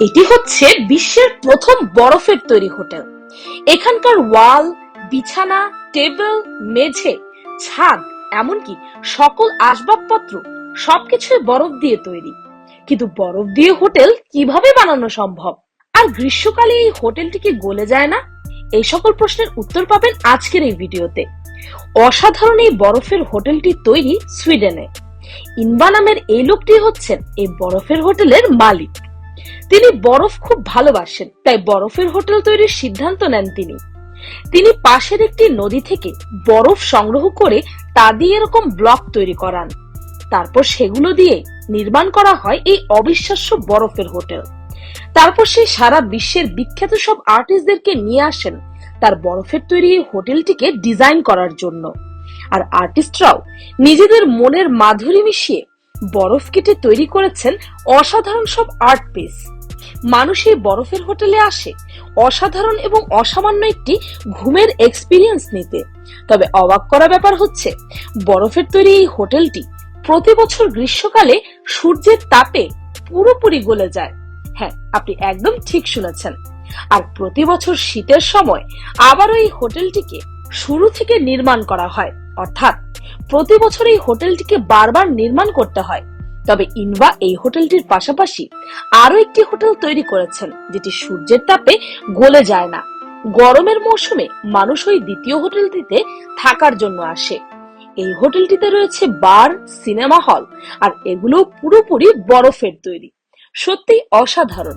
এটি হচ্ছে বিশ্বের প্রথম বরফের তৈরি হোটেল। এখানকার ওয়াল, বিছানা, টেবিল, মেঝে, ছাদ, এমনকি সকল আসবাবপত্র সবকিছুই বরফ দিয়ে তৈরি। কিন্তু বরফ দিয়ে হোটেল কীভাবে বানানো সম্ভব? আর গ্রীষ্মকালে এই হোটেলটি কি গলে যায় না? এই সকল প্রশ্নের উত্তর পাবেন আজকের এই ভিডিওতে। অসাধারণ এই বরফের হোটেলটি তৈরি সুইডেনে। ইনবা নামের এই লোকটি হচ্ছেন এই বরফের হোটেলের মালিক। তিনি বরফ খুব ভালোবাসেন, তাই বরফের হোটেল তৈরির সিদ্ধান্ত নেন তিনি। তিনি পাশের একটি নদী থেকে বরফ সংগ্রহ করে তা দিয়ে এরকম ব্লক তৈরি করান। তারপর সেগুলো দিয়ে নির্মাণ করা হয় এই অবিশ্বাস্য বরফের হোটেল। তারপর সে সারা বিশ্বের বিখ্যাত সব আর্টিস্টদেরকে নিয়ে আসেন তার বরফের তৈরি এই হোটেলটিকে ডিজাইন করার জন্য। আর আর্টিস্টরাও নিজেদের মনের মাধুরী মিশিয়ে বরফ কেটে তৈরি করেছেন অসাধারণ সব আর্ট পিস। মানুষ এই বরফের হোটেলে আসে, অসাধারণ এবং অসামান্য একটি ঘুমের এক্সপিরিয়েন্স নিতে। তবে অবাক করা ব্যাপার হচ্ছে, বরফের তৈরি এই হোটেলটি প্রতি বছর গ্রীষ্মকালে সূর্যের তাপে পুরোপুরি গলে যায়। হ্যাঁ আপনি একদম ঠিক শুনেছেন। আর প্রতি বছর শীতের সময় আবারও এই হোটেলটিকে শুরু থেকে নির্মাণ করা হয়। অর্থাৎ প্রতি বছর এই হোটেলটিকে বারবার নির্মাণ করতে হয়। তবে ইনভা এই হোটেলটির পাশাপাশি আরও একটি হোটেল তৈরি করেছেন, যেটি সূর্যের তাপে গলে যায় না। গরমের মৌসুমে মানুষ ওই দ্বিতীয় হোটেলটিতে থাকার জন্য আসে। এই হোটেলটিতে রয়েছে বার, সিনেমা হল, আর এগুলো পুরোপুরি বরফের তৈরি। সত্যি অসাধারণ।